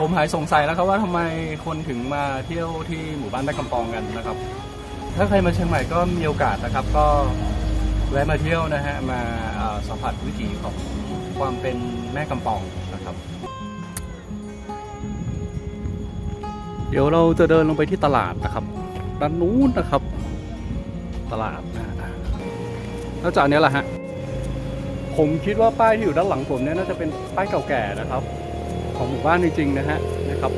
ผมหายสงสัยแล้วครับว่าทำไมคนถึงมาเที่ยวที่หมู่บ้านแม่กำปองกันนะครับ ถ้าใครมาเชียงใหม่ก็มีโอกาสนะครับ ก็แวะมาเที่ยวนะฮะมาสัมผัสวิถีของความเป็นแม่กำปองนะครับ เดี๋ยวเราจะเดินลงไปที่ตลาดนะครับ ด้านนู้นนะครับ ตลาดนะฮะแล้วจากนี้แหละฮะผมคิดว่าป้ายที่อยู่ด้านหลังผมเนี่ยน่าจะเป็นป้ายเก่าแก่นะครับ ของหมู่บ้านจริงๆนะฮะนะครับ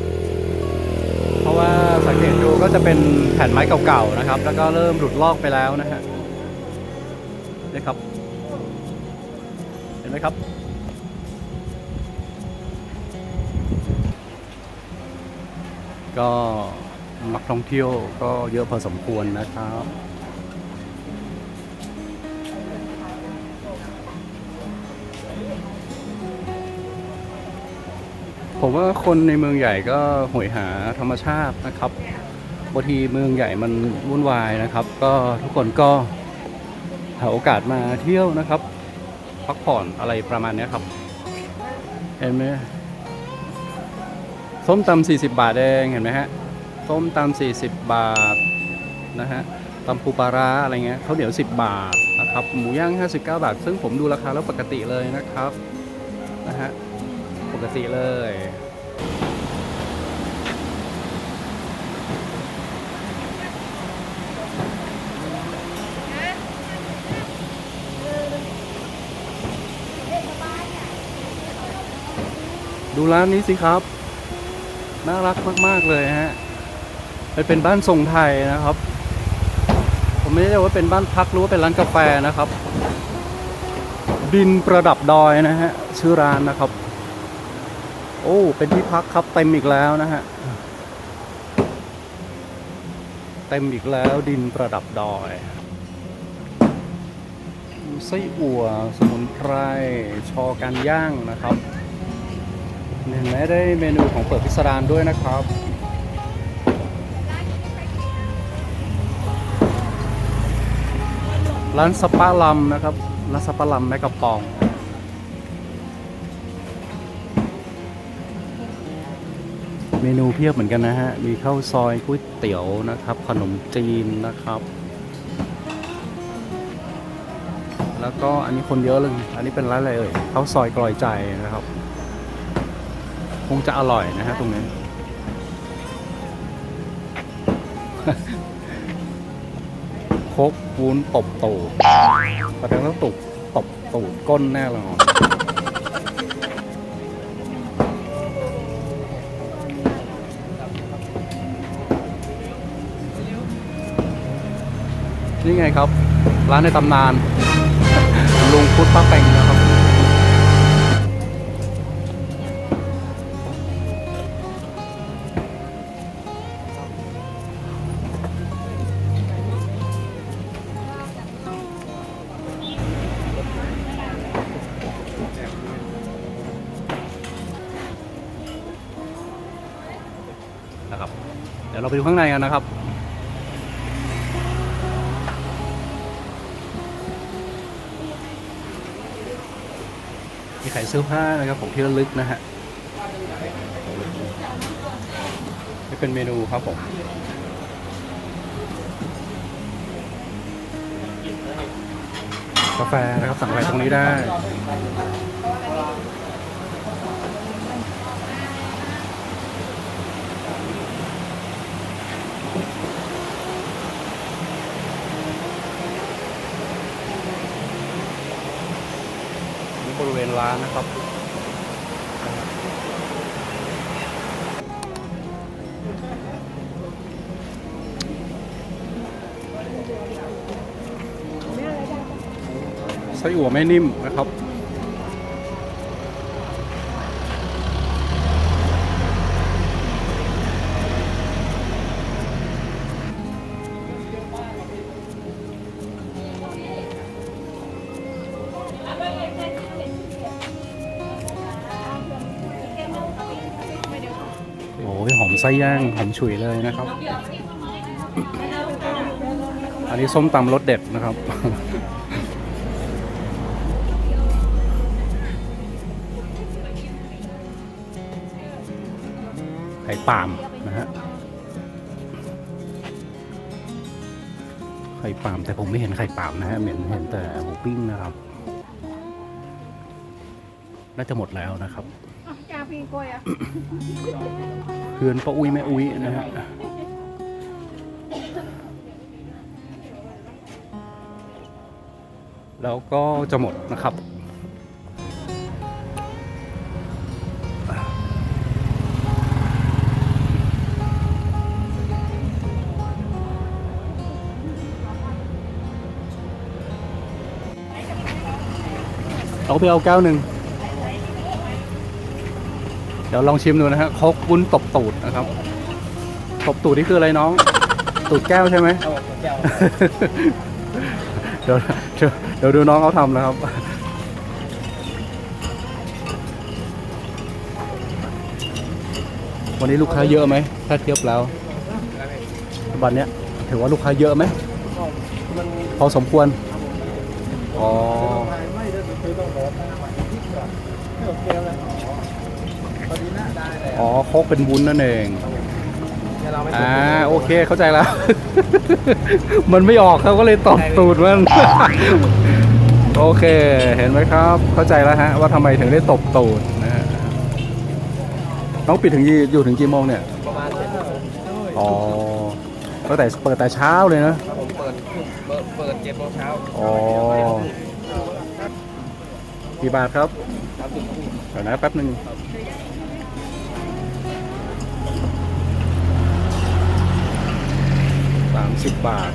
เพราะว่าสังเกตดูก็จะเป็นแผ่นไม้เก่าๆนะครับ แล้วก็เริ่มหลุดลอกไปแล้วนะฮะนะครับ เห็นไหมครับก็นักท่องเที่ยวก็เยอะพอสมควรนะครับ ผมว่าคนในเมืองใหญ่ก็หวยหาธรรมชาตินะครับบางทีเมืองใหญ่มันวุ่นวายนะครับ ก็ทุกคนก็หาโอกาสมาเที่ยวนะครับ พักผ่อนอะไรประมาณนี้ครับ เห็นไหมส้มตำ40 บาทเองเห็นไหมฮะส้มตำ40 บาทนะฮะตำปูปลาร้าอะไรเงี้ยเขาเหนียว 10 บาทนะครับ หมูย่าง 59 บาท ซึ่งผมดูราคาแล้วปกติเลยนะครับนะฮะ ปกติเลยดูร้านนี้สิครับ น่ารักมาก ๆ เลยฮะเป็นบ้านทรงไทยนะครับ ผมไม่ได้ว่าเป็นบ้านพักหรือว่าเป็นร้านกาแฟนะครับ ดินประดับดอยนะฮะชื่อร้านนะครับ โอ้ เป็นที่พักครับเต็มอีกแล้วนะฮะ เต็มอีกแล้วดินประดับดอยไส้อั่วสมุนไพรชอการย่างนะครับเห็นไหมได้เมนูของเปิดพิสดารด้วยนะครับร้านสปาลัมนะครับร้านสปาลัมแม่กระปอง มนูเพียบเหมือนกันนะฮะ มีข้าวซอยก๋วยเตี๋ยวนะครับ ขนมจีนนะครับ แล้วก็อันนี้คนเยอะเลย อันนี้เป็นร้านอะไรเอ่ยข้าวซอยกลอยใจนะครับ คงจะอร่อยนะฮะตรงนี้ คกวุ้นตบตูดแสดงว่าตุกตบตูดก้นแน่เลย นี่ไงครับ ร้านในตำนาน ลุงพุทธป้าเป็งนะครับนะครับ เดี๋ยวเราไปดูข้างในกันนะครับายเสื้อผ้านะครับของที่ระลึกนะฮะนี่เป็นเมนูครับผมกาแฟนะครับสั่งอะไรตรงนี้ได้ นี่บ ร้านนะครับ ไส้อั่วไม่นิ่มนะครับ ไส้ย่างหอมฉุยเลยนะครับ อันนี้ส้มตำรสเด็ดนะครับ ไข่ปามนะฮะ ไข่ปามแต่ผมไม่เห็นไข่ปามนะฮะ เห็นเห็นแต่หมูปิ้งนะครับ น่าจะหมดแล้วนะครับ เพื่อนป้าอุ้ยแม่อุ้ยนะฮะแล้วก็จะหมดนะครับ เอาไปเอาแก้วหนึ่ง ดี๋ยวลองชิมดูนะฮะโคกวุ้นตบตูดนะครับตบตูดนี่คืออะไรน้อง ตูดแก้วใช่ไหมครับผมแก้วเดี๋ยวเดี๋ยวเดี๋ยวดูน้องเขาทำนะครับวันนี้ลูกค้าเยอะไหมถ้าเทียบแล้ววันเนี้ยถือว่าลูกค้าเยอะไหมมันพอสมควรอ๋อไม่ได้คือ ต้องบอกที่ก่อนไม่โอเคแล้วพอดีหน้าได้เลยอ๋อโคกเป็นวุ้นนั่นเองเราไม่อ่าโอเคเข้าใจแล้ว มันไม่ออกเขาก็เลยตอบตูดมันโอเค เห็นไหมครับ เข้าใจแล้วฮะ ว่าทำไมถึงได้ตบตูดนะฮะน้องปิดถึงยี่อยู่ถึงกี่โมงเนี่ย ประมาณเจ็ดโมงอ๋อตั้งแต่เปิดแต่เช้าเลยนะ ครับผมเปิดเปิดเปิดเจ็ดโมงเช้าอ๋อ กี่บาทครับรับถึงเดี๋ยวนะแป๊บหนึ่งสามสิบบาท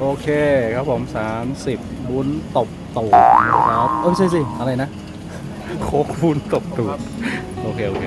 โอเคครับผม30บุญตบตูดนะครับ เออไม่ใช่สิ อะไรนะ โคกบุญตบตูด โอเค โอเค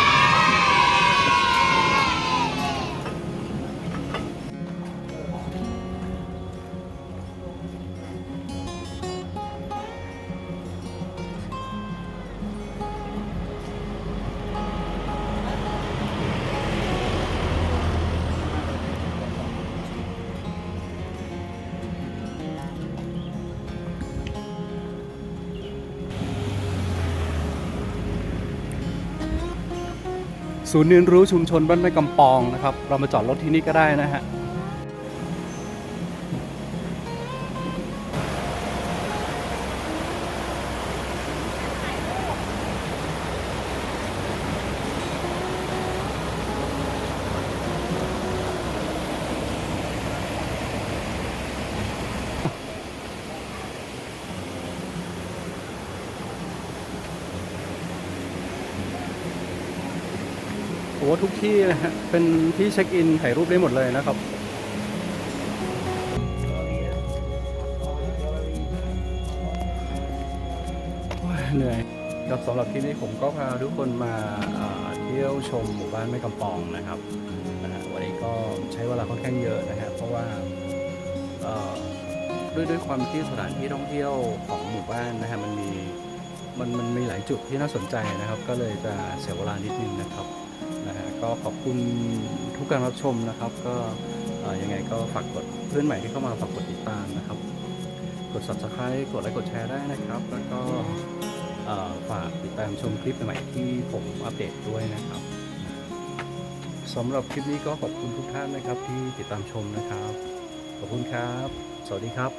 ศูนย์เรียนรู้ชุมชนบ้านแม่กำปองนะครับ เรามาจอดรถที่นี่ก็ได้นะฮะ โอ้ทุกที่นะฮะเป็นที่เช็คอินถ่ายรูปได้หมดเลยนะครับเหนื่อยครับสำหรับที่นี้ผมก็พาทุกคนมาเที่ยวชมหมู่บ้านแม่กำปองนะครับวันนี้ก็ใช้เวลาค่อนข้างเยอะนะฮะเพราะว่าด้วยด้วยความที่สถานที่ท่องเที่ยวของหมู่บ้านนะฮะมันมีมันมันมีหลายจุดที่น่าสนใจนะครับ ก็เลยจะเสียเวลานิดนึงนะครับ ก็ขอบคุณทุกการรับชมนะครับ ก็ยังไงก็ฝากกดเพื่อนใหม่ที่เข้ามาฝากกดติดตามนะครับ กด subscribe กดไลค์กดแชร์ได้นะครับ แล้วก็ฝากติดตามชมคลิปใหม่ที่ผมอัปเดตด้วยนะครับสำหรับคลิปนี้ก็ขอบคุณทุกท่านนะครับที่ติดตามชมนะครับ ขอบคุณครับ สวัสดีครับ